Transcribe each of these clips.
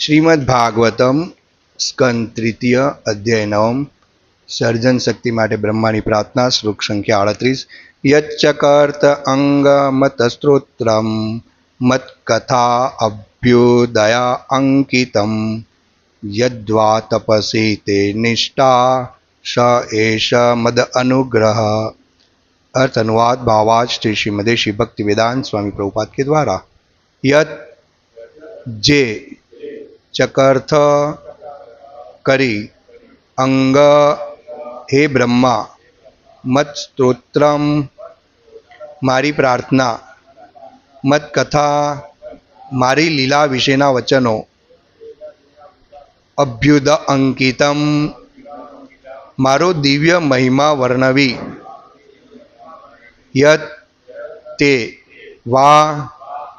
શ્રીમદ્ભાગવતમ સ્કંદ તૃતીય અધ્યાય નવમ સર્જન શક્તિ માટે બ્રહ્માની પ્રાર્થના શ્લોક સંખ્યા આડત્રીસ યચ્ચકર્ત અંગમત સ્ત્રોત્રમ મત્કથા અભ્યુદયા અંકિતમ યદ્વા તપસી તે નિષ્ઠા સ એષ મદ अनुग्रह अर्थ अनुवाद भावाज श्री श्रीमदे श्री भक्ति वेदांत स्वामी प्रभुपाद के द्वारा यत જે ચકર્થ કરી અંગ હે બ્રહ્મા મત સ્ત્રોત્રમ મારી પ્રાર્થના મત કથા મારી લીલા વિશેના વચનો અભ્યુદ અંકિતમ મારો દિવ્ય મહિમા વર્ણવી યત તે વા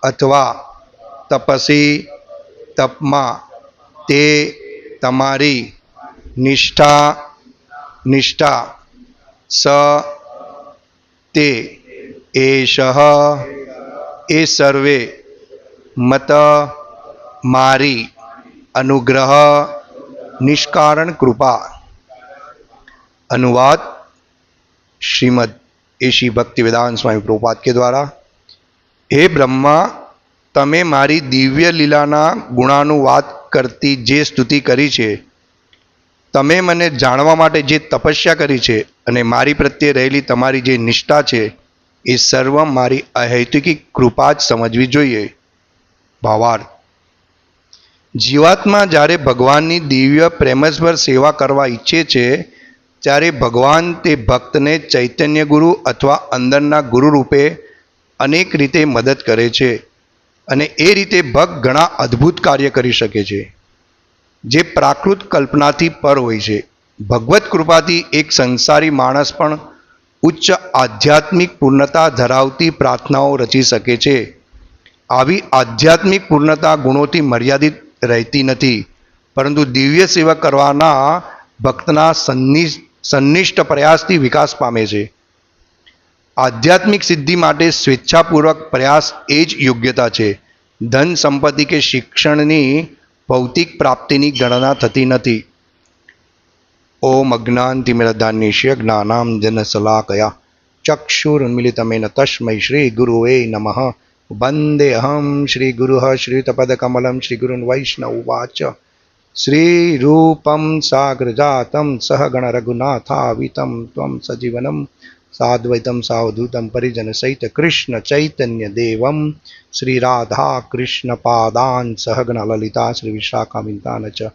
અથવા તપસી તપમાં તે તમારી નિષ્ઠા નિષ્ઠા સ તે એષ એ સર્વે મત મારી અનુગ્રહ નિષ્કારણ કૃપા. અનુવાદ શ્રીમદ એશી ભક્તિ વેદાંત સ્વામી પ્રભુપાદ કે દ્વારા. હે બ્રહ્મા, તમે મારી દિવ્ય લીલાના ગુણાનુવાદ કરતી જે સ્તુતિ કરી છે, તમે મને જાણવા માટે જે તપસ્યા કરી છે અને મારી પ્રત્યે રહેલી તમારી જે નિષ્ઠા છે, એ સર્વ મારી અહૈતુકી કૃપા જ સમજવી જોઈએ. ભાવાર્થ. જીવાત્મા જ્યારે ભગવાનની દિવ્ય પ્રેમસ્વર સેવા કરવા ઈચ્છે છે, ત્યારે ભગવાન તે ભક્તને ચૈતન્ય ગુરુ અથવા અંદરના ગુરુ રૂપે અનેક રીતે મદદ કરે છે. અને એ રીતે ભક્ત ઘણા અદ્ભુત કાર્ય કરી શકે છે. જે પ્રાકૃત કલ્પનાથી પર હોય છે. ભગવત કૃપાથી એક સંસારી માણસ પણ ઉચ્ચ આધ્યાત્મિક પૂર્ણતા ધરાવતી પ્રાર્થનાઓ રચી શકે છે. આવી આધ્યાત્મિક પૂર્ણતા ગુણોથી મર્યાદિત રહેતી નથી. પરંતુ દિવ્ય સેવા કરવાના ભક્તના સન્નિ- સન્નિષ્ઠ પ્રયાસથી વિકાસ પામે છે. આધ્યાત્મિક સિદ્ધિ માટે સ્વેચ્છાપૂર્વક પ્રયાસ એ જ યોગ્યતા છે. ધન સંપત્તિ કે શિક્ષણની ભૌતિક પ્રાપ્તિની ગણના થતી નથી. ઓમ અજ્ઞાનતિમિરદાન્યશ્ય જ્ઞાનામ જન સલાકયા ચક્ષુરુન્મિલિતમેન તસ્મૈ શ્રી ગુરુવે નમઃ. વંદે અહમ શ્રી ગુરુ શ્રીતપદકમલમ શ્રી ગુરુન વૈષ્ણવવાચ વાચ. શ્રીરૂપં સાગ્રજાतं સહગણ ત્વમ ત્વં સાદ્વૈતમ સાવધૂતમ પરિજન સહિત કૃષ્ણ ચૈતન્ય દેવમ શ્રી રાધા કૃષ્ણ પાદાન સહગણ લલિતા શ્રી વિશાખામિતાન ચ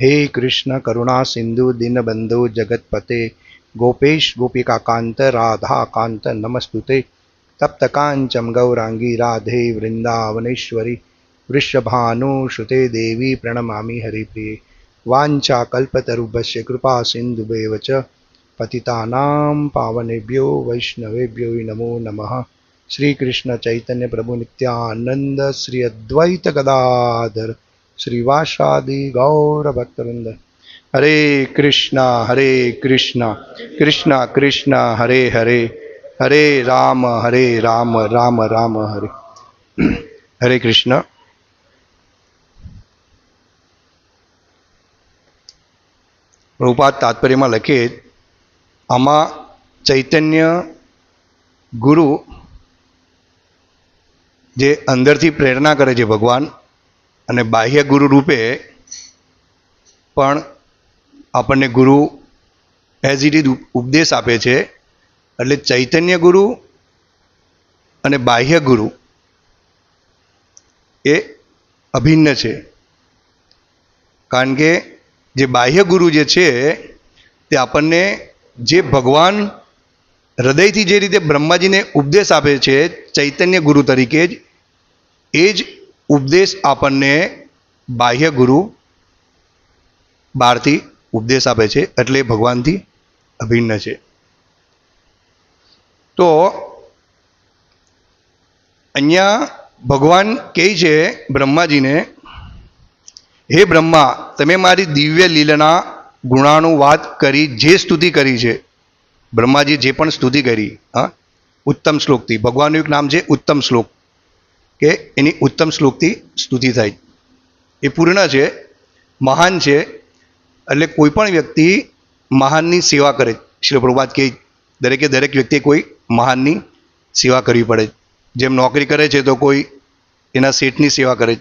હે કૃષ્ણ કરુણા સિંધુ દિનબંધુ જગતપતે ગોપેશ ગોપિકા કાંત રાધા કાંત નમસ્તુતે તપ્તકાંચમ ગૌરાંગી રાધે વૃંદાવનેશ્વરી વૃષભાનુ શ્રુતે દેવી પ્રણમામી હરિપ્રિય વાંચા કલ્પતરુભ્ય કૃપા સિંધુભેવ ચ પતિતાનાં પાવનેભ્યો વૈષ્ણવેભ્યો નમો નમઃ શ્રી કૃષ્ણ ચૈતન્ય પ્રભુ નિત્યાનંદ શ્રી અદ્વૈત ગદાધર શ્રીવાસાદિ ગૌર ભક્તવૃંદ હરે કૃષ્ણ હરે કૃષ્ણ કૃષ્ણ કૃષ્ણ હરે હરે હરે રામ હરે રામ રામ રામ હરે હરે કૃષ્ણ પ્રભુપાદ તાત્પર્યમાં લખીએ આમાં ચૈતન્ય ગુરુ જે અંદરથી પ્રેરણા કરે છે ભગવાન અને બાહ્ય ગુરુ રૂપે પણ આપણને ગુરુ એઝ ઇટ ઇઝ ઉપદેશ આપે છે. એટલે ચૈતન્ય ગુરુ અને બાહ્ય ગુરુ એ અભિન્ન છે. કારણ કે જે બાહ્ય ગુરુ જે છે તે આપણને જે ભગવાન હૃદયથી જે રીતે બ્રહ્માજીને ઉપદેશ આપે છે, ચૈતન્ય ગુરુ તરીકે જ, એ જ ઉપદેશ આપણને બાહ્ય ગુરુ બહારથી ઉપદેશ આપે છે, એટલે ભગવાનથી અભિન્ન છે. તો અહીંયા ભગવાન કહે છે બ્રહ્માજીને, હે બ્રહ્મા, તમે મારી દિવ્ય લીલાના ગુણાનુવાદ કરી, જે સ્તુતિ કરી છે બ્રહ્માજી જે પણ સ્તુતિ કરી, હા, ઉત્તમ શ્લોકથી, ભગવાનનું એક નામ છે ઉત્તમ શ્લોક, કે એની ઉત્તમ શ્લોકથી સ્તુતિ થાય. એ પૂર્ણ છે, મહાન છે, એટલે કોઈ પણ વ્યક્તિ મહાનની સેવા કરે. શ્રી પ્રભુપાદ કે દરેકે દરેક વ્યક્તિએ કોઈ મહાનની સેવા કરવી પડે. જેમ નોકરી કરે છે તો કોઈ એના શેઠની સેવા કરે,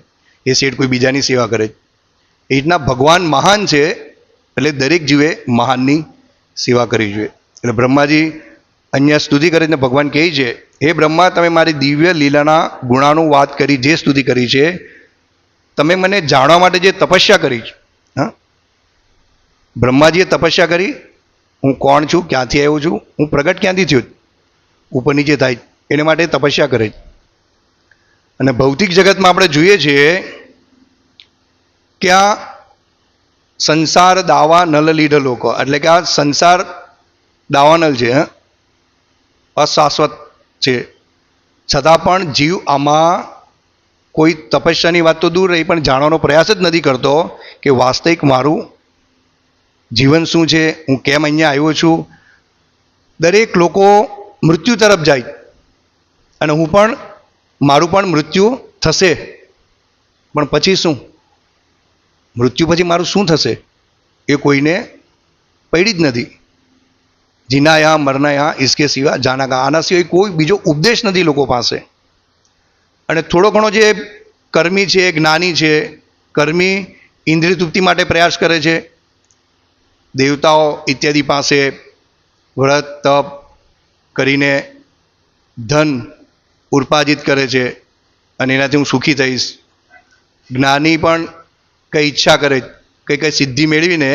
એ શેઠ કોઈ બીજાની સેવા કરે. એ રીતના ભગવાન મહાન છે એટલે દરેક જીવે મહાનની સેવા કરવી જોઈએ. એટલે બ્રહ્માજી અહીંયા સ્તુતિ કરીને ભગવાન કહે છે, હે બ્રહ્મા, તમે મારી દિવ્ય લીલાના ગુણાનું વાત કરી, જે સ્તુતિ કરી છે, તમે મને જાણવા માટે જે તપસ્યા કરી છે. હા? બ્રહ્માજીએ તપસ્યા કરી, હું કોણ છું? ક્યાંથી આવ્યો છું? હું પ્રગટ ક્યાંથી થયો ઉપર નીચે થાય એને માટે તપસ્યા કરે અને ભૌતિક જગતમાં આપણે જોઈએ છીએ કે આ સંસાર દાવા નલ લીઢ લોકો. એટલે કે આ સંસાર દાવાનલ છે? અશાશ્વત છે. છતાં પણ જીવ આમાં કોઈ તપસ્યાની વાત તો દૂર રહી, પણ જાણવાનો પ્રયાસ જ નથી કરતો કે વાસ્તવિક મારું જીવન શું છે, હું કેમ અહીંયા આવ્યો છું. દરેક લોકો મૃત્યુ તરફ જાય અને હું પણ, મારું પણ મૃત્યુ થશે. પણ પછી શું? મૃત્યુ પછી મારું શું થશે? એ કોઈને પડી જ નથી. જીના યા મરના યા ઇસકે સિવા જાના કા આના સિવાય કોઈ બીજો ઉપદેશ નથી લોકો પાસે. અને થોડો ઘણો જે કર્મી છે, જ્ઞાની છે, કર્મી ઇન્દ્રિય તૃપ્તિ માટે પ્રયાસ કરે છે, દેવતાઓ ઇત્યાદિ પાસે વ્રત, તપ કરીને ધન ઉર્પાજિત કરે છે અને એનાથી હું સુખી થઈશ. જ્ઞાની પણ કંઈ ઈચ્છા કરે, કંઈ કંઈ સિદ્ધિ મેળવીને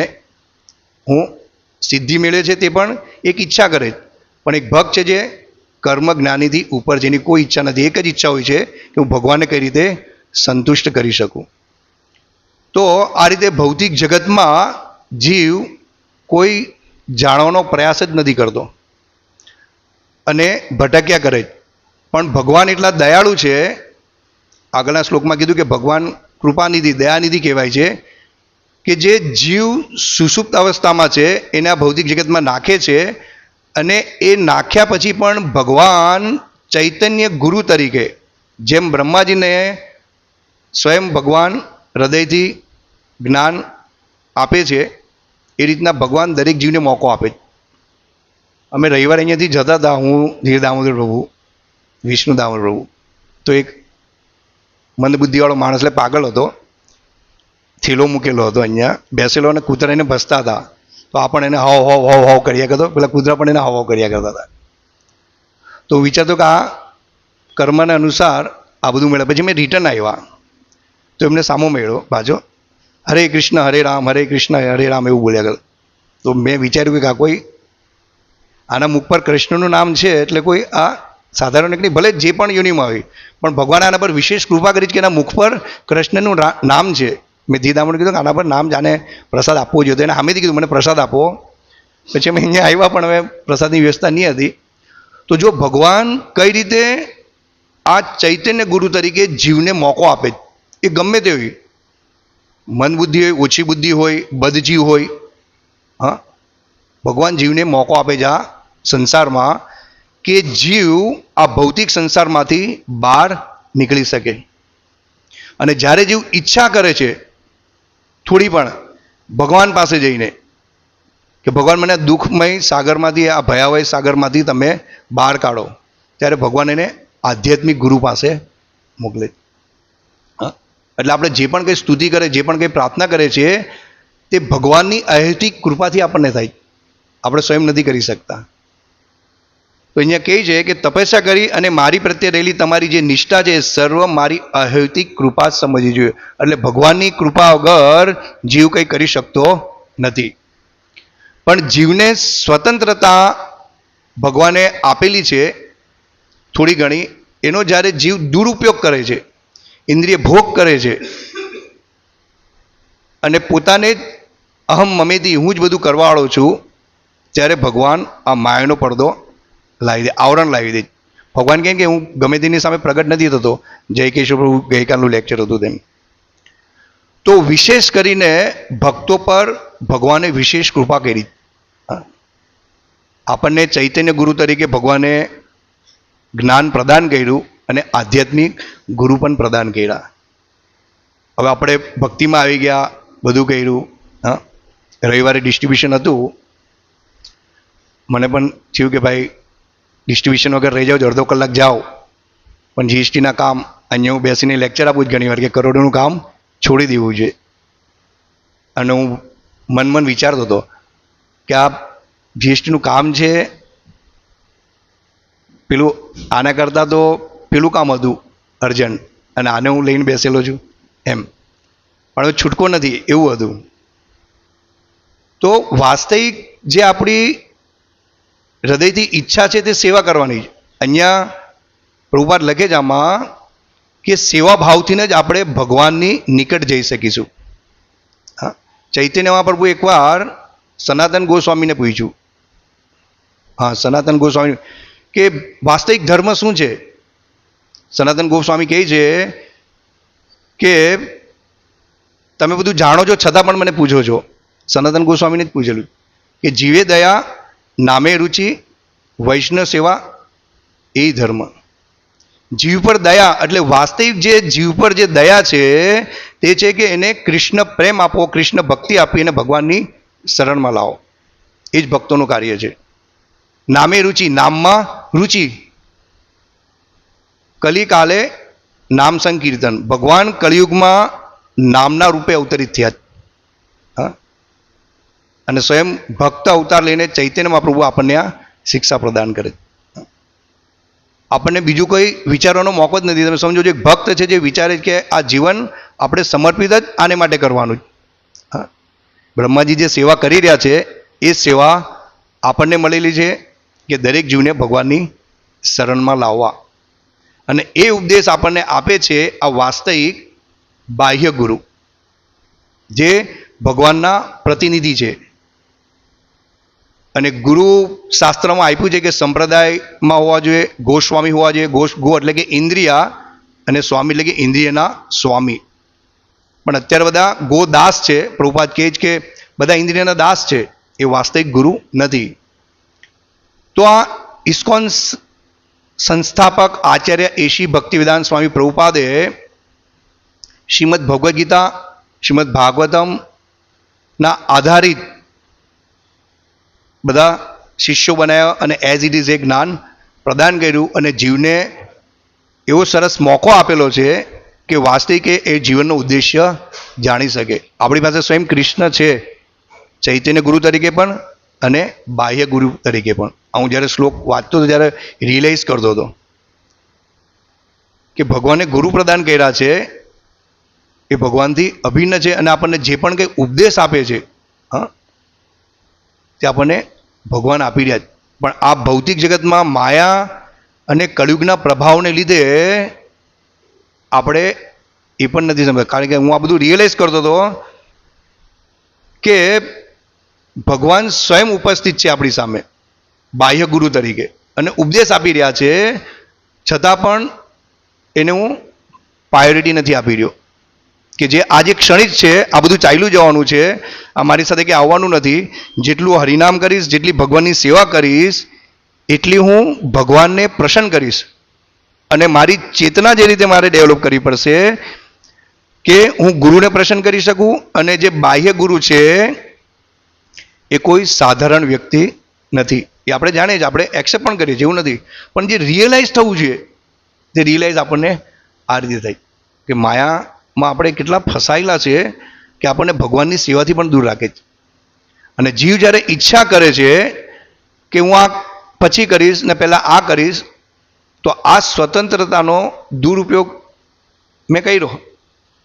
હું સિદ્ધિ મેળવે છે તે પણ એક ઈચ્છા કરે. પણ એક ભક્ત છે જે કર્મ જ્ઞાનીથી ઉપર જેની કોઈ ઈચ્છા નથી. એક જ ઈચ્છા હોય છે કે હું ભગવાનને કઈ રીતે સંતુષ્ટ કરી શકું. તો આ રીતે ભૌતિક જગતમાં જીવ કોઈ જાણવાનો પ્રયાસ જ નથી કરતો. અને ભટક્યા કરે. પણ ભગવાન એટલા દયાળુ છે, આગળના શ્લોકમાં કીધું કે ભગવાન કૃપાનિધિ, દયાનિધિ કહેવાય છે, કે જે જીવ સુષુપ્ત અવસ્થામાં છે, એને આ ભૌતિક જગતમાં નાખે છે અને એ નાખ્યા પછી પણ ભગવાન ચૈતન્ય ગુરુ તરીકે જેમ બ્રહ્માજીને સ્વયં ભગવાન હૃદયથી જ્ઞાન આપે છે, એ રીતના ભગવાન દરેક જીવને મોકો આપે અમે રવિવારે અહીંયાથી જતા હતા, હું ધીર દામોદર પ્રભુ વિષ્ણુ દામોદર પ્રભુ તો એક મંદબુદ્ધિવાળો માણસ એટલે પાગલ હતો. થેલો મૂકેલો હતો અહીંયા. બેસેલો અને કૂતરા એને ભસતા હતા. તો આ પણ એને હાવ હાવ હાવ હાવ કર્યા કરતો પેલા કૂતરા પણ એને હાવ હાવ કર્યા કરતા હતા. તો વિચારતો કે આ કર્મને અનુસાર આ બધું મળ્યા. પછી મેં રિટર્ન આવ્યા. તો એમને સામો મળ્યો પાછો. હરે કૃષ્ણ, હરે રામ, હરે કૃષ્ણ, હરે રામ એવું બોલ્યા કરતા તો મેં વિચાર્યું કે આ કોઈ આના મુખ પર કૃષ્ણનું નામ છે એટલે કોઈ આ સાધારણ એક નહીં, ભલે જે પણ યોનિમાં હોય, પણ ભગવાન આના પર વિશેષ કૃપા કરી છે કે એના મુખ પર કૃષ્ણનું નામ છે. મેં ધીદામણ કીધું કે આના પર નામ જાને પ્રસાદ આપવો જોઈએ. તો એને સામેથી કીધું, મને પ્રસાદ આપો. પછી અમે અહીંયા આવ્યા, પણ હવે પ્રસાદની વ્યવસ્થા નહીં હતી. તો જો ભગવાન કઈ રીતે આ ચૈતન્ય ગુરુ તરીકે જીવને મોકો આપે, એ ગમે તે હોય. મન બુદ્ધિ હોય, ઓછી બુદ્ધિ હોય બદજીવ હોય, હા, ભગવાન જીવને મોકો આપે છે આ સંસારમાં. કે જીવ આ ભૌતિક સંસારમાંથી બહાર નીકળી શકે. અને જ્યારે જીવ ઈચ્છા કરે છે, થોડી પણ ભગવાન પાસે જઈને, કે ભગવાન મને દુઃખમય સાગરમાંથી, આ ભયાવય સાગરમાંથી તમે બહાર કાઢો, ત્યારે ભગવાન એને આધ્યાત્મિક ગુરુ પાસે મોકલે. એટલે આપણે જે પણ કંઈ સ્તુતિ કરે, જે પણ કંઈ પ્રાર્થના કરે છે, તે ભગવાનની અહેતિક કૃપાથી આપણને થાય. આપણે સ્વયં નથી કરી શકતા. તો અહીંયા કહે છે કે તપસ્યા કરી અને મારી પ્રત્યે રહેલી તમારી જે નિષ્ઠા છે સર્વ મારી અહૈતિક કૃપા સમજવી જોઈએ. એટલે ભગવાનની કૃપા વગર જીવ કંઈ કરી શકતો નથી. પણ જીવને સ્વતંત્રતા ભગવાને આપેલી છે થોડી ઘણી. એનો જ્યારે જીવ દુરુપયોગ કરે છે, ઇન્દ્રિય ભોગ કરે છે, અને પોતાને અહમ મમેથી હું જ બધું કરવાવાળો છું, ત્યારે ભગવાન આ માયાનો પડદો લાવી દે, આવરણ લાવી દે. ભગવાન કહે કે હું ગમે તેની સામે પ્રગટ નથી થતો જય કેશવ પ્રભુ ગઈકાલનું લેક્ચર હતું તેમ તો વિશેષ કરીને ભક્તો પર ભગવાને વિશેષ કૃપા કરી. આપણને ચૈતન્ય ગુરુ તરીકે ભગવાને જ્ઞાન પ્રદાન કર્યું અને આધ્યાત્મિક ગુરુ પણ પ્રદાન કર્યા. હવે આપણે ભક્તિમાં આવી ગયા, બધું કર્યું, હા. રવિવારે ડિસ્ટ્રીબ્યુશન હતું. મને પણ થયું કે ભાઈ ડિસ્ટ્રીબ્યુશન વગર રહી જાઓ, અડધો કલાક જાઓ. પણ જીએસટીના કામ અહીંયા હું બેસીને લેક્ચર આપું જ ઘણીવાર કે કરોડોનું કામ છોડી દેવું જોઈએ અને હું મન મન વિચારતો હતો કે આ જીએસટીનું કામ છે, પેલું આના કરતાં તો પેલું કામ હતું અર્જન્ટ અને આને હું લઈને બેસેલો છું એમ. પણ છૂટકો નથી, એવું હતું. તો વાસ્તવિક જે આપણી હૃદયથી ઈચ્છા છે તે સેવા કરવાની. અહીંયા પ્રભુપાદ લખે જ આમાં કે સેવા ભાવથીને જ આપણે ભગવાનની નિકટ જઈ શકીશું. હા? ચૈતન્ય મહાપ્રભુ એકવાર સનાતન ગોસ્વામીને પૂછ્યું. હા, સનાતન ગોસ્વામી કે વાસ્તવિક ધર્મ શું છે? સનાતન ગોસ્વામી કહે છે કે તમે બધું જાણો છો છતાં પણ મને પૂછો છો. સનાતન ગોસ્વામીને જ પૂછેલું કે જીવે દયા નામે રુચિ, વૈષ્ણવ સેવા, એ ધર્મ. જીવ પર દયા એટલે વાસ્તવિક જે જીવ પર જે દયા છે, તે છે કે એને કૃષ્ણ પ્રેમ આપો કૃષ્ણ ભક્તિ આપી અને ભગવાનની શરણમાં લાવો. એ જ ભક્તોનું કાર્ય છે. નામે રુચિ નામમાં રુચિ. કલિકાલે નામ સંકીર્તન. ભગવાન કળિયુગમાં નામના રૂપે અવતરિત થયા. અને સ્વયં ભક્ત અવતાર લઈને ચૈતન્યમાં પ્રભુ આપણને આ શિક્ષા પ્રદાન કરે આપણને બીજું કોઈ વિચારવાનો મોકો જ નથી. તમે સમજો જે ભક્ત છે જે વિચારે કે આ જીવન આપણે સમર્પિત જ આને માટે કરવાનું જ બ્રહ્માજી જે સેવા કરી રહ્યા છે, એ સેવા આપણને મળેલી છે કે દરેક જીવને ભગવાનની શરણમાં લાવવા. અને એ ઉપદેશ આપણને આપે છે આ વાસ્તવિક બાહ્ય ગુરુ, જે ભગવાનના પ્રતિનિધિ છે. અને ગુરુ શાસ્ત્રમાં આપ્યું છે કે સંપ્રદાયમાં હોવા જોઈએ, ગોસ્વામી હોવા જોઈએ. ગોશ ગો એટલે કે ઇન્દ્રિયા અને સ્વામી એટલે કે ઇન્દ્રિયના સ્વામી. પણ અત્યારે બધા ગોદાસ છે. પ્રભુપાદ કહે છે કે બધા ઇન્દ્રિયના દાસ છે. એ વાસ્તવિક ગુરુ નથી. તો આ ઇસ્કોન સંસ્થાપક આચાર્ય એશી ભક્તિવિધાન સ્વામી પ્રભુપાદે શ્રીમદ ભગવદ્ ગીતા, શ્રીમદ ભાગવતમ ના આધારિત બધા શિષ્યો બનાવ્યા અને એઝ ઇટ ઇઝ એ જ્ઞાન પ્રદાન કર્યું અને જીવને એવો સરસ મોકો આપેલો છે કે વાસ્તવિક એ જીવનનો ઉદ્દેશ્ય જાણી શકે. આપણી પાસે સ્વયં કૃષ્ણ છે, ચૈતન્ય ગુરુ તરીકે પણ અને બાહ્ય ગુરુ તરીકે પણ. હું જ્યારે શ્લોક વાંચતો હતો ત્યારે રિયલાઇઝ કરતો હતો કે ભગવાને ગુરુ પ્રદાન કર્યા છે, એ ભગવાનથી અભિન્ન છે અને આપણને જે પણ કંઈ ઉપદેશ આપે છે, હા તે આપણને ભગવાન આપી રહ્યા છે. પણ આ ભૌતિક જગતમાં માયા અને કળયુગના પ્રભાવને લીધે આપણે એ પણ નથી સમજતા. કારણ કે હું આ બધું રિયલાઇઝ કરતો હતો કે ભગવાન સ્વયં ઉપસ્થિત છે આપણી સામે, બાહ્ય ગુરુ તરીકે. અને ઉપદેશ આપી રહ્યા છે, છતાં પણ એને હું પ્રાયોરિટી નથી આપી રહ્યો. કે જે આજે ક્ષણિક છે, આ બધું ચાલ્યું જવાનું છે, આ મારી સાથે કે આવવાનું નથી. જેટલું હરિનામ કરીશ, જેટલી ભગવાનની સેવા કરીશ, એટલી હું ભગવાનને પ્રસન્ન કરીશ. અને મારી ચેતના જે રીતે મારે ડેવલપ કરવી પડશે કે હું ગુરુને પ્રસન્ન કરી શકું અને જે બાહ્ય ગુરુ છે, એ કોઈ સાધારણ વ્યક્તિ નથી. એ આપણે જાણીએ છીએ, આપણે એક્સેપ્ટ પણ કરીએ એવું નથી. પણ જે રિયલાઇઝ થવું જોઈએ તે રિયલાઇઝ આપણને આ રીતે થાય. કે માયામાં આપણે કેટલા ફસાયેલા છે કે આપણને ભગવાનની સેવાથી પણ દૂર રાખે છે. અને જીવ જ્યારે ઈચ્છા કરે છે કે હું આ પછી કરીશ ને પહેલાં આ કરીશ, તો આ સ્વતંત્રતાનો દુરુપયોગ મેં કર્યો.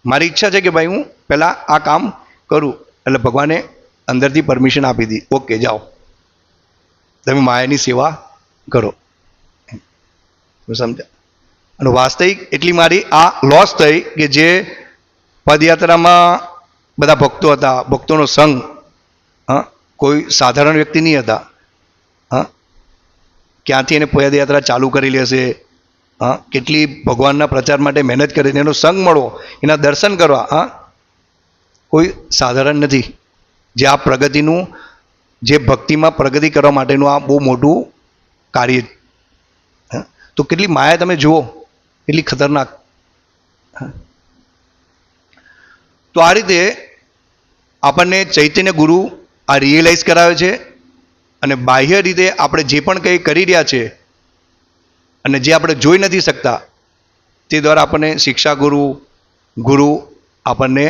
મારી ઈચ્છા છે કે ભાઈ હું પહેલાં આ કામ કરું, એટલે ભગવાને અંદરથી પરમિશન આપી દી. ઓકે, જાઓ. તમે માયાની સેવા કરો. સમજા અને વાસ્તવિક એટલી મારી આ લોસ થઈ કે જે પદયાત્રામાં બધા ભક્તો હતા. ભક્તોનો સંઘ, હા, કોઈ સાધારણ વ્યક્તિ નહીં હતા. હા, ક્યાંથી એને પદયાત્રા ચાલુ કરી લેશે હા, કેટલી ભગવાનના પ્રચાર માટે મહેનત કરી એનો સંગ મળવો, એના દર્શન કરવા, હા, કોઈ સાધારણ નથી. જે આ પ્રગતિનું, જે ભક્તિમાં પ્રગતિ કરવા માટેનું આ બહુ મોટું કાર્ય? તો કેટલી માયા તમે જુઓ, કેટલી ખતરનાક. હા? તો આ રીતે આપણને ચૈતન્ય ગુરુ આ રિયલાઇઝ કરાવે છે અને બાહ્ય રીતે આપણે જે પણ કંઈ કરી રહ્યા છે અને જે આપણે જોઈ નથી શકતા, તે દ્વારા આપણને શિક્ષા ગુરુ ગુરુ આપણને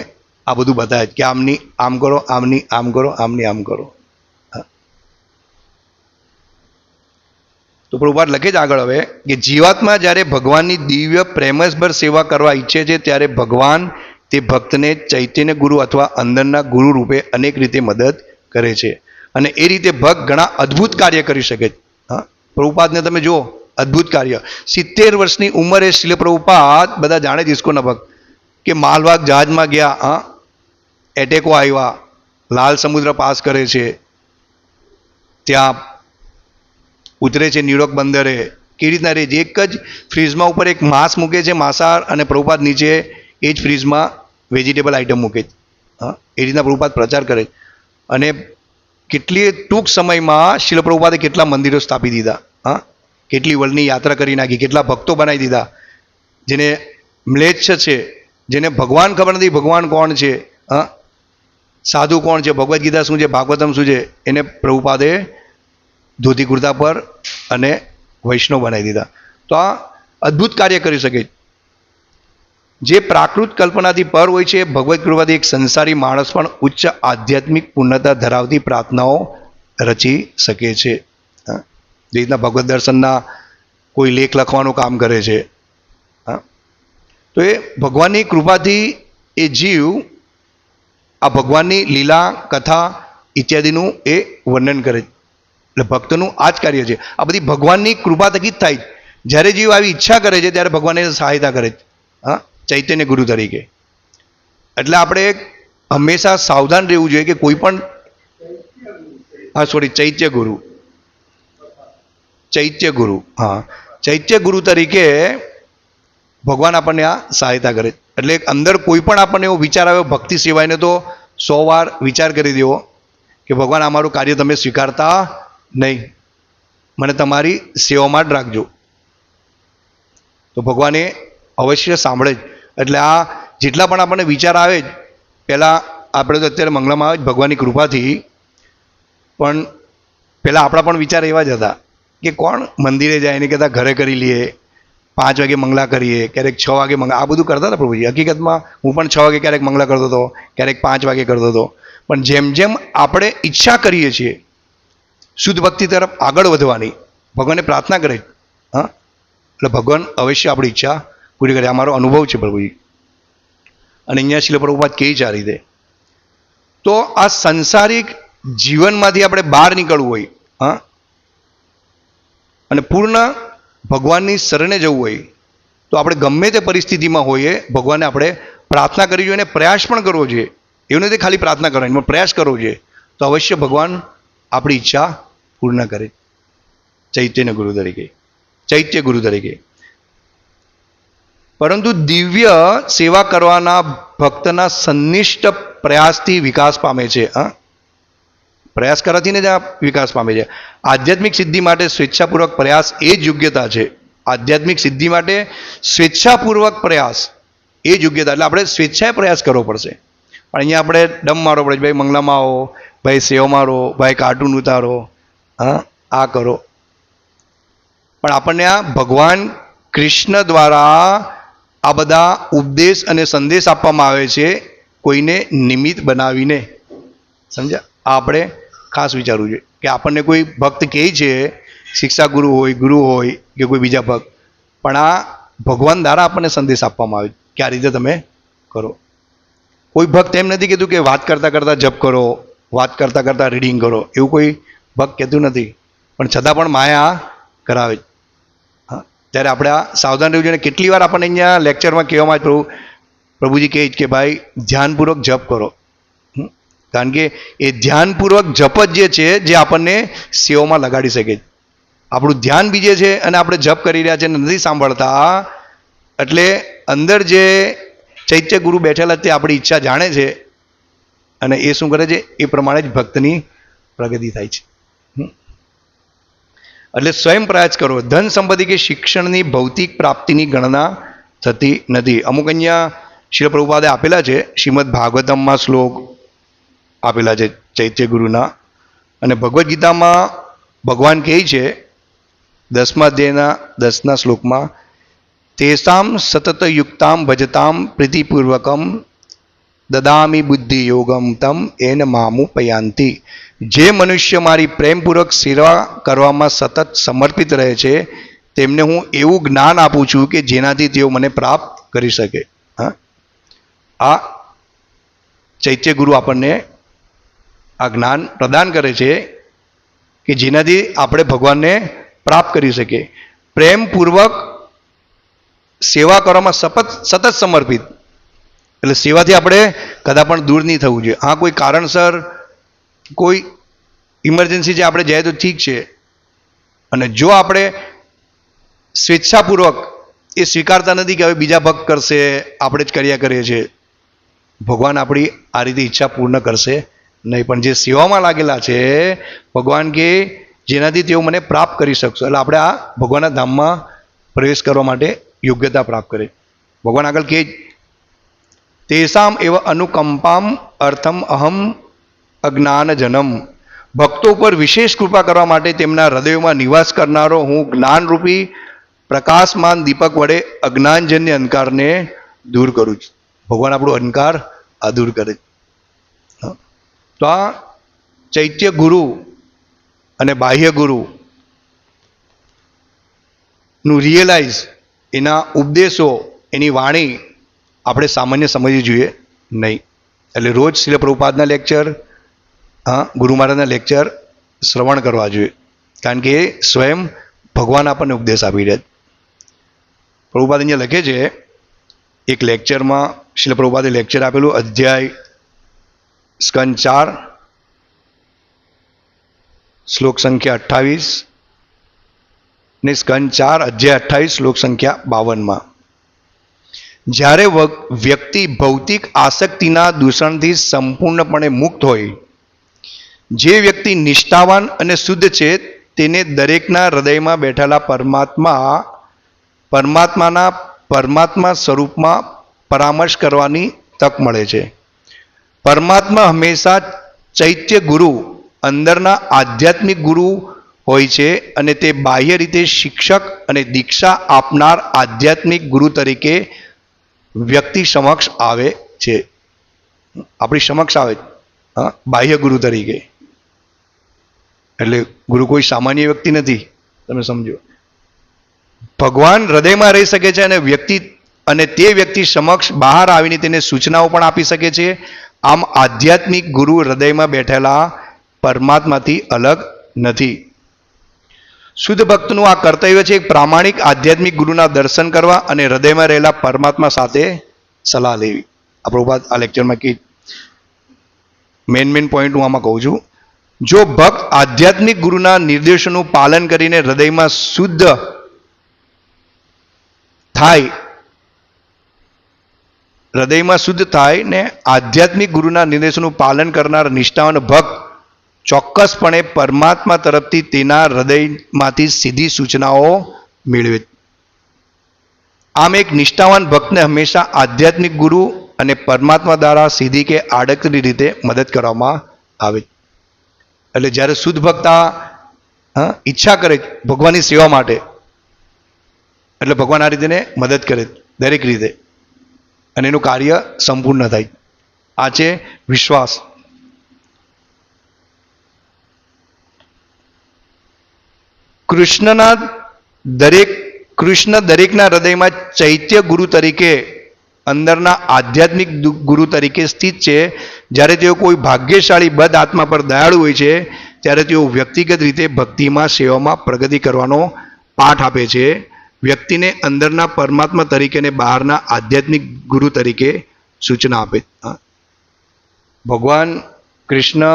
આ બધું બતાવે કે આમની આમ કરો, આમની આમ કરો, આમની આમ કરો. તો પ્રભુપાદ લખે જ આગળ હવે કે જીવાત્મા જ્યારે ભગવાનની દિવ્ય પ્રેમસભર સેવા કરવા ઈચ્છે છે, ત્યારે ભગવાન તે ભક્તને ચૈતન્ય ગુરુ અથવા અંદરના ગુરુ રૂપે અનેક રીતે મદદ કરે છે. અને એ રીતે ભક્ત ઘણા અદ્ભુત કાર્ય કરી શકે છે. હા? પ્રભુપાદને તમે જુઓ, અદ્ભુત કાર્ય. સિત્તેર વર્ષની ઉંમરે શિલ પ્રભુપાદ બધા જાણે જ ઇસ્કોના ભક્ત, કે માલવાગ જહાજમાં ગયા, હા? એટેકો આવ્યા, લાલ સમુદ્ર પાસ કરે છે. ત્યાં ઉતરે છે ન્યુયોર્ક બંદરે. કેવી રીતના રહે એક જ ફ્રીજમાં ઉપર એક માંસ મૂકે છે માંસાહાર અને પ્રભુપાદ નીચે એ જ ફ્રીજમાં વેજીટેબલ આઇટમ મૂકે હા? એ રીતના પ્રભુપાદ પ્રચાર કરે અને કેટલી ટૂંક સમયમાં શિલ પ્રભુપાદે કેટલા મંદિરો સ્થાપી દીધા. હા? કેટલી વર્લ્ડની યાત્રા કરી નાખી, કેટલા ભક્તો બનાવી દીધા. જેને મ્લેચ્છ છે, જેને ભગવાન ખબર નથી ભગવાન કોણ છે, હા? સાધુ કોણ છે, ભગવદ્ ગીતા શું છે, ભાગવતમ શું છે, એને પ્રભુપાદે ધોતી કુર્તા પર અને વૈષ્ણવ બનાવી દીધા. તો આ અદ્ભુત કાર્ય કરી શકે જે પ્રાકૃત કલ્પનાથી પર હોય છે ભગવદ્ કૃપાથી એક સંસારી માણસ પણ ઉચ્ચ આધ્યાત્મિક પૂર્ણતા ધરાવતી પ્રાર્થનાઓ રચી શકે છે. જે રીતના ભગવદ્ દર્શનના કોઈ લેખ લખવાનું કામ કરે છે. તો એ ભગવાનની કૃપાથી એ જીવ, આ ભગવાનની લીલા કથા ઇત્યાદિનું એ વર્ણન કરે એટલે ભક્તનું આ જ કાર્ય છે. આ બધી ભગવાનની કૃપા થકી જ થાય. જ્યારે જીવ આવી ઈચ્છા કરે છે, ત્યારે ભગવાન એને સહાયતા કરે છે. હા? ચૈતન્ય ગુરુ તરીકે. એટલે આપણે હંમેશા સાવધાન રહેવું જોઈએ કે કોઈ પણ હા સોરી ચૈત્ય ગુરુ. ચૈત્ય ગુરુ, હા. ચૈત્ય ગુરુ તરીકે ભગવાન આપણને આ સહાયતા કરે. એટલે અંદર કોઈ પણ આપણને એવો વિચાર આવ્યો ભક્તિ સિવાયનો તો સો વાર વિચાર કરી દેવો કે ભગવાન અમારું કાર્ય તમે સ્વીકારતા નહીં. મને તમારી સેવામાં જ રાખજો. તો ભગવાને અવશ્ય સાંભળે જ. એટલે આ જેટલા પણ આપણને વિચાર આવે જ, પહેલાં આપણે તો અત્યારે મંગળમાં આવે જ ભગવાનની કૃપાથી, પણ પહેલાં આપણા પણ વિચાર એવા જ હતા કે કોણ મંદિરે જાય એને કહેતા ઘરે કરી લઈએ, પાંચ વાગે મંગલા કરીએ, ક્યારેક છ વાગે મંગલા, આ બધું કરતા હતા પ્રભુજી. હકીકતમાં હું પણ છ વાગે ક્યારેક મંગલા કરતો હતો, ક્યારેક પાંચ વાગે કરતો હતો. પણ જેમ જેમ આપણે ઈચ્છા કરીએ છીએ, શુદ્ધ ભક્તિ તરફ આગળ વધવાની, ભગવાનને પ્રાર્થના કરે હા? એટલે ભગવાન અવશ્ય આપણી ઈચ્છા પૂરી કરે. આ મારો અનુભવ છે પ્રભુજી અને અહીંયા શિલ પ્રભુપાદ કહે છે આ રીતે. તો આ સંસારિક જીવનમાંથી આપણે બહાર નીકળવું હોય, હા? અને પૂર્ણ ભગવાનની શરણે જવું હોય, તો આપણે ગમે તે પરિસ્થિતિમાં હોઈએ, ભગવાનને આપણે પ્રાર્થના કરવી જોઈએ અને પ્રયાસ પણ કરવો જોઈએ. એવું નથી ખાલી પ્રાર્થના કરવાની પણ પ્રયાસ કરવો જોઈએ. તો અવશ્ય ભગવાન આપણી ઈચ્છા પૂર્ણ કરે. ચૈત્યના ગુરુ તરીકે. ચૈત્ય ગુરુ તરીકે. પરંતુ દિવ્ય સેવા કરવાના ભક્તના સંનિષ્ઠ પ્રયાસથી વિકાસ પામે છે, હા? પ્રયાસ કરવાથી ને જ આ વિકાસ પામે છે. આધ્યાત્મિક સિદ્ધિ માટે સ્વેચ્છાપૂર્વક પ્રયાસ એ જ યોગ્યતા છે. આધ્યાત્મિક સિદ્ધિ માટે સ્વેચ્છાપૂર્વક પ્રયાસ એ જ યોગ્યતા. એટલે આપણે સ્વેચ્છાએ પ્રયાસ કરવો પડશે. પણ અહીંયા આપણે ડમ મારવો પડે ભાઈ મંગલામાં આવો, ભાઈ સેવ મારો, ભાઈ કાર્ટૂન ઉતારો, હા? આ કરો. પણ આપણને આ ભગવાન કૃષ્ણ દ્વારા આ બધા ઉપદેશ અને સંદેશ આપવામાં આવે છે કોઈને નિમિત્ત બનાવીને. સમજ્યા? આ આપણે ખાસ વિચારવું જોઈએ કે આપણને કોઈ ભક્ત કહે છે, શિક્ષા ગુરુ હોય ગુરુ હોય કે કોઈ બીજા ભક્ત, પણ આ ભગવાન દ્વારા આપણને સંદેશ આપવામાં આવે કે આ રીતે તમે કરો. કોઈ ભક્ત એમ નથી કહેતું કે વાત કરતાં કરતાં જપ કરો, વાત કરતાં કરતાં રીડિંગ કરો. એવું કોઈ ભક્ત કહેતું નથી. પણ છતાં પણ માયા કરાવે છે. ત્યારે આપણે સાવધાન રહેવું જોઈએ. કેટલી વાર આપણને અહીંયા લેક્ચરમાં કહેવામાં પ્રભુ, પ્રભુજી કહે કે, ભાઈ, ધ્યાનપૂર્વક જપ કરો. કારણ કે એ ધ્યાનપૂર્વક જપ જ જે છે, જે આપણને સેવામાં લગાડી શકે આપણું ધ્યાન બીજે છે અને આપણે જપ કરી રહ્યા છે, નથી સાંભળતા. એટલે અંદર જે ચૈત્ય ગુરુ બેઠેલા તે આપણી ઈચ્છા જાણે છે અને એ શું કરે છે? એ પ્રમાણે જ ભક્તની પ્રગતિ થાય છે. એટલે સ્વયં પ્રયાસ કરો ધન સંપત્તિ કે શિક્ષણની ભૌતિક પ્રાપ્તિની ગણના થતી નથી. અમુક અહીંયા શિલ પ્રભુપાદે આપેલા છે, શ્રીમદ ભાગવતમમાં શ્લોક આપેલા છે ચૈત્ય ગુરુના. અને ભગવદ્ ગીતામાં ભગવાન કહે છે, દસમા અધ્યાયના દસના શ્લોકમાં, તેસામ સતત યુક્તામ ભજતામ પ્રીતિપૂર્વકમ દદામી બુદ્ધિ યોગમ તમ એન મામુ પયાંતિ જે મનુષ્ય મારી પ્રેમપૂર્વક સેવા કરવામાં સતત સમર્પિત રહે છે, તેમને હું એવું જ્ઞાન આપું છું કે જેનાથી તેઓ મને પ્રાપ્ત કરી શકે. હા? આ ચૈત્ય ગુરુ આપણને આ જ્ઞાન પ્રદાન કરે છે કે જેનાથી આપણે ભગવાનને પ્રાપ્ત કરી શકીએ. પ્રેમપૂર્વક સેવા કરવામાં સતત સતત સમર્પિત. એટલે સેવાથી આપણે કદાપણ દૂર નહીં થવું જોઈએ. હા કોઈ કારણસર કોઈ ઇમરજન્સી છે આપણે જાય તો ઠીક છે. અને જો આપણે સ્વેચ્છાપૂર્વક એ સ્વીકારતા નથી કે હવે બીજા ભક્ત કરશે, આપણે જ કર્યા કરીએ છીએ. ભગવાન આપણી આ રીતે ઈચ્છા પૂર્ણ કરશે નહીં, પણ જે સેવામાં લાગેલા છે, ભગવાન કે જેનાથી તેઓ મને પ્રાપ્ત કરી શકશો. એટલે આપણે આ ભગવાનના ધામમાં પ્રવેશ કરવા માટે યોગ્યતા પ્રાપ્ત કરે ભગવાન આગળ કે, તેસામ એવ અનુકંપામ અર્થમ અહમ અજ્ઞાનજનમ. ભક્તો પર વિશેષ કૃપા કરવા માટે તેમના હૃદયોમાં નિવાસ કરનારો હું જ્ઞાનરૂપી, પ્રકાશમાન દીપક વડે અજ્ઞાનજન્ય અંધકારને દૂર કરું છું. ભગવાન આપણો અંધકાર આ દૂર કરે. તો આ ચૈત્ય ગુરુ અને બાહ્ય ગુરુ નું રિયલાઇઝ એના ઉપદેશો, એની વાણી આપણે સામાન્ય સમજવી જોઈએ નહીં. એટલે રોજ શિલ પ્રભુપાદના લેક્ચર ગુરુ મહારાજના લેક્ચર શ્રવણ કરવા જોઈએ. કારણ કે સ્વયં ભગવાન આપણને ઉપદેશ આપી રહ્યા પ્રભુપાદ અહીંયા લખે છે, એક લેક્ચરમાં શ્રી પ્રભુપાદે લેક્ચર આપેલું, અધ્યાય સ્કન ચાર, શ્લોક સંખ્યા અઠ્ઠાવીસ ને સ્કન ચાર, અધ્યાય અઠ્ઠાવીસ, શ્લોક સંખ્યા બાવનમાં. જ્યારે વ્યક્તિ ભૌતિક આસક્તિના દૂષણથી સંપૂર્ણપણે મુક્ત હોય જે વ્યક્તિ નિષ્ઠાવાન અને શુદ્ધ છે, તેને દરેકના હૃદયમાં બેઠેલા પરમાત્મા, પરમાત્માના પરમાત્મા સ્વરૂપમાં પરામર્શ કરવાની તક મળે છે. પરમાત્મા હંમેશા ચૈત્ય ગુરુ, અંદરના આધ્યાત્મિક ગુરુ હોય છે અને તે બાહ્ય રીતે શિક્ષક અને દીક્ષા આપનાર આધ્યાત્મિક ગુરુ તરીકે વ્યક્તિ સમક્ષ આવે છે. આપણી સમક્ષ આવે બાહ્ય ગુરુ તરીકે. એટલે ગુરુ કોઈ સામાન્ય વ્યક્તિ નથી, તમે સમજો. ભગવાન હૃદયમાં રહી શકે છે અને વ્યક્તિ અને તે વ્યક્તિ સમક્ષ બહાર આવીને તેને સૂચનાઓ પણ આપી શકે છે. આમ આધ્યાત્મિક ગુરુ હૃદયમાં બેઠેલા પરમાત્માથી અલગ નથી. શુદ્ધ ભક્તનું આ કર્તવ્ય છે એક પ્રામાણિક આધ્યાત્મિક ગુરુના દર્શન કરવા અને હૃદયમાં રહેલા પરમાત્મા સાથે સલાહ લેવી. આ પ્રભુપાદ આ લેક્ચરમાં કે મેન મેન પોઈન્ટ હું આમાં કહું છું. જો ભક્ત આધ્યાત્મિક ગુરુના નિર્દેશોનું પાલન કરીને હૃદયમાં શુદ્ધ થાય, હૃદયમાં શુદ્ધ થાય ને આધ્યાત્મિક ગુરુના નિર્દેશોનું પાલન કરનાર નિષ્ઠાવાન ભક્ત ચોક્કસપણે પરમાત્મા તરફથી તેના હૃદયમાંથી સીધી સૂચનાઓ મેળવે. આમ એક નિષ્ઠાવાન ભક્તને હંમેશા આધ્યાત્મિક ગુરુ અને પરમાત્મા દ્વારા સીધી કે આડકરી રીતે મદદ કરવામાં આવે. એટલે જ્યારે શુદ્ધ ભક્ત આ ઈચ્છા કરે ભગવાનની સેવા માટે, એટલે ભગવાન આ રીતે એને મદદ કરે દરેક રીતે. અને એનું કાર્ય સંપૂર્ણ થાય. આ છે વિશ્વાસ. કૃષ્ણના દરેક, કૃષ્ણ દરેકના હૃદયમાં ચૈત્ય ગુરુ તરીકે અંદરના આધ્યાત્મિક ગુરુ તરીકે સ્થિત છે. જ્યારે તેઓ કોઈ ભાગ્યશાળી બદ આત્મા પર દયાળુ હોય છે, ત્યારે તેઓ વ્યક્તિગત રીતે ભક્તિમાં, સેવામાં પ્રગતિ કરવાનો પાઠ આપે છે. વ્યક્તિને અંદરના પરમાત્મા તરીકે અને બહારના આધ્યાત્મિક ગુરુ તરીકે સૂચના આપે. ભગવાન કૃષ્ણ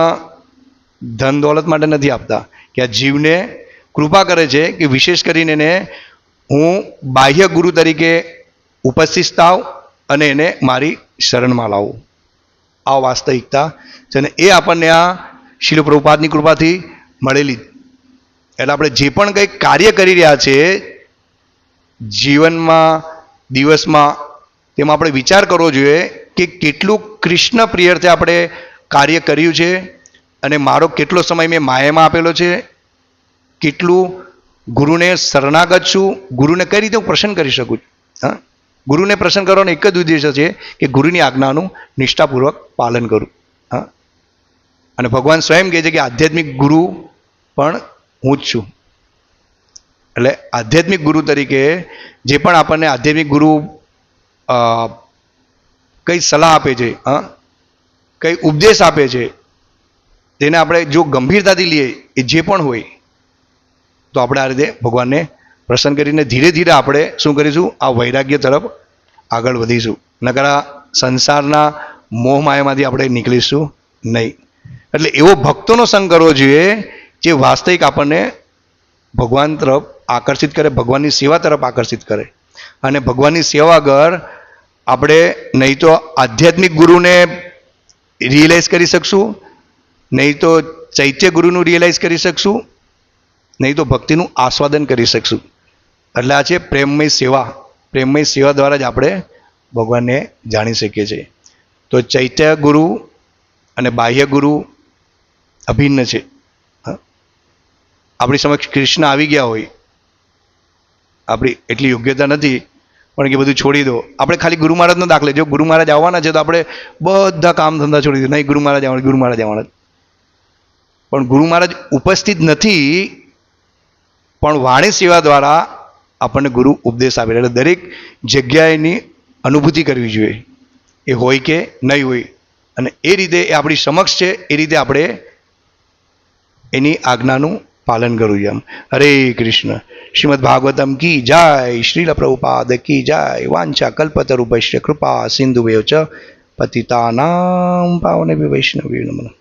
ધન દોલત માટે નથી આપતા, કે આ જીવને કૃપા કરે છે કે વિશેષ કરીને એને હું બાહ્ય ગુરુ તરીકે ઉપસ્થિત થાવ અને એને મારી શરણમાં લાવો. આ વાસ્તવિકતા છે અને એ આપણને આ શિલ પ્રભુપાદની કૃપાથી મળેલી. એટલે આપણે જે પણ કંઈક કાર્ય કરી રહ્યા છે, જીવનમાં, દિવસમાં, તેમાં આપણે વિચાર કરવો જોઈએ કે કેટલું કૃષ્ણ પ્રિયર્થે આપણે કાર્ય કર્યું છે અને મારો કેટલો સમય મેં માયામાં આપેલો છે, કેટલું ગુરુને શરણાગત છું, ગુરુને કઈ રીતે હું પ્રસન્ન કરી શકું છું? હા? ગુરુને પ્રસન્ન કરવાનો એક જ ઉદ્દેશ છે કે ગુરુની આજ્ઞાનું નિષ્ઠાપૂર્વક પાલન કરું. હા? અને ભગવાન સ્વયં કહે છે કે આધ્યાત્મિક ગુરુ પણ હું જ છું. એટલે આધ્યાત્મિક ગુરુ તરીકે જે પણ આપણને આધ્યાત્મિક ગુરુ કઈ સલાહ આપે છે, હા? કઈ ઉપદેશ આપે છે, તેને આપણે જો ગંભીરતાથી લઈએ, એ જે પણ હોય, તો આપણે આ રીતે ભગવાનને પ્રસન્ન કરીને ધીરે ધીરે આપણે શું કરીશું? આ વૈરાગ્ય તરફ આગળ વધીશું. નકર સંસારના મોહ માયામાંથી આપણે નીકળીશું નહીં. એટલે એવો ભક્તોનો સંગ કરવો જોઈએ જે વાસ્તવિક આપણને ભગવાન તરફ આકર્ષિત કરે, ભગવાનની સેવા તરફ આકર્ષિત કરે. અને ભગવાનની સેવા આગળ આપણે નહીં તો આધ્યાત્મિક ગુરુને રિયલાઇઝ કરી શકશું, નહીં તો ચૈત્ય ગુરુનું રિયલાઇઝ કરી શકશું, નહીં તો ભક્તિનું આસ્વાદન કરી શકશું. એટલે આ છે પ્રેમમય સેવા. પ્રેમમય સેવા દ્વારા જ આપણે ભગવાનને જાણી શકીએ છીએ. તો ચૈત્ય ગુરુ અને બાહ્ય ગુરુ અભિન્ન છે. આપણી સમક્ષ કૃષ્ણ આવી ગયા હોય. આપણી એટલી યોગ્યતા નથી, પણ કે બધું છોડી દો. આપણે ખાલી ગુરુ મહારાજનો દાખલે જો ગુરુ મહારાજ આવવાના છે તો આપણે બધા કામ ધંધા છોડી દો. નહીં, ગુરુ મહારાજ આવવાના, ગુરુ મહારાજ આવવાના. પણ ગુરુ મહારાજ ઉપસ્થિત નથી, પણ વાણી સેવા દ્વારા આપણને ગુરુ ઉપદેશ આપે એટલે દરેક જગ્યાએની અનુભૂતિ કરવી જોઈએ. એ હોય કે નહીં હોય. અને એ રીતે એ આપણી સમક્ષ છે, એ રીતે આપણે એની આજ્ઞાનું પાલન કરવું જોઈએ એમ હરે કૃષ્ણ. શ્રીમદ ભાગવતમ કી જય, શ્રીલ પ્રભુપાદ કી જય, વાંચા કલ્પતરુપશ્ય કૃપા સિંધુ ચ પતિતાનામ પાવને વૈષ્ણવી નમઃ.